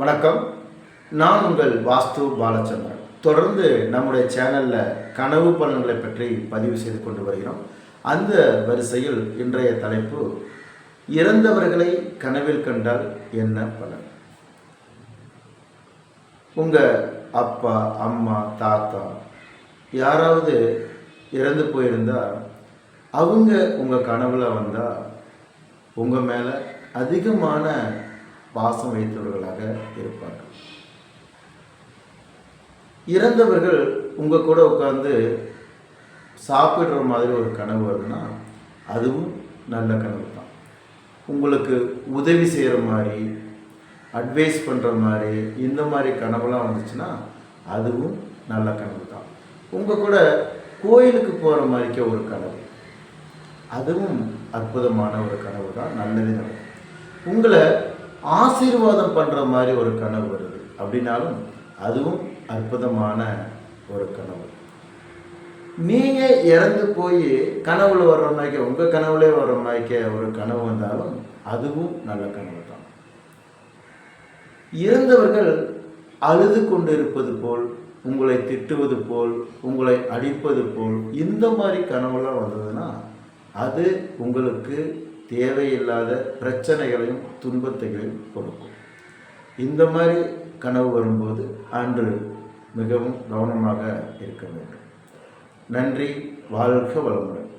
வணக்கம். நான் உங்கள் வாஸ்து பாலச்சந்திரன். தொடர்ந்து நம்முடைய சேனலில் கனவு பலன்களை பற்றி பதிவு செய்து கொண்டு வருகிறோம். அந்த வரிசையில் இன்றைய தலைப்பு இறந்தவர்களை கனவில் கண்டால் என்ன பலன்? உங்கள் அப்பா அம்மா தாத்தா யாராவது இறந்து போயிருந்தா அவங்க உங்கள் கனவில் வந்தால் உங்கள் மேலே அதிகமான பாசம் வைத்தவர்களாக இருப்பார்கள். இறந்தவர்கள் உங்கள் கூட உட்காந்து சாப்பிடுற மாதிரி ஒரு கனவு வருதுன்னா அதுவும் நல்ல கனவு தான். உங்களுக்கு உதவி செய்கிற மாதிரி அட்வைஸ் பண்ணுற மாதிரி இந்த மாதிரி கனவுலாம் வந்துச்சுன்னா அதுவும் நல்ல கனவு தான். உங்கள் கூட கோயிலுக்கு போகிற மாதிரிக்க ஒரு கனவு. அதுவும் அற்புதமான ஒரு கனவு தான். நல்லது நடக்கும் உங்களை ஆசீர்வாதம் பண்ணுற மாதிரி ஒரு கனவு வருது. அப்படின்னாலும் அதுவும் அற்புதமான ஒரு கனவு. நீங்கள் இறந்து போய் கனவுல வர்ற மாதிரிக்க உங்கள் கனவுலே வர்ற மாதிரிக்க ஒரு கனவு வந்தாலும் அதுவும் நல்ல கனவு தான் இறந்தவர்கள் அழுது கொண்டிருப்பது போல் உங்களை திட்டுவது போல் உங்களை அடிப்பது போல் இந்த மாதிரி கனவுலாம் வந்ததுன்னா அது உங்களுக்கு தேவையில்லாத பிரச்சனைகளையும் துன்பத்தைகளையும் கொடுக்கும். இந்த மாதிரி கனவு வரும்போது அன்று மிகவும் கவனமாக இருக்க வேண்டும். நன்றி வாழ்க வளமுடன்.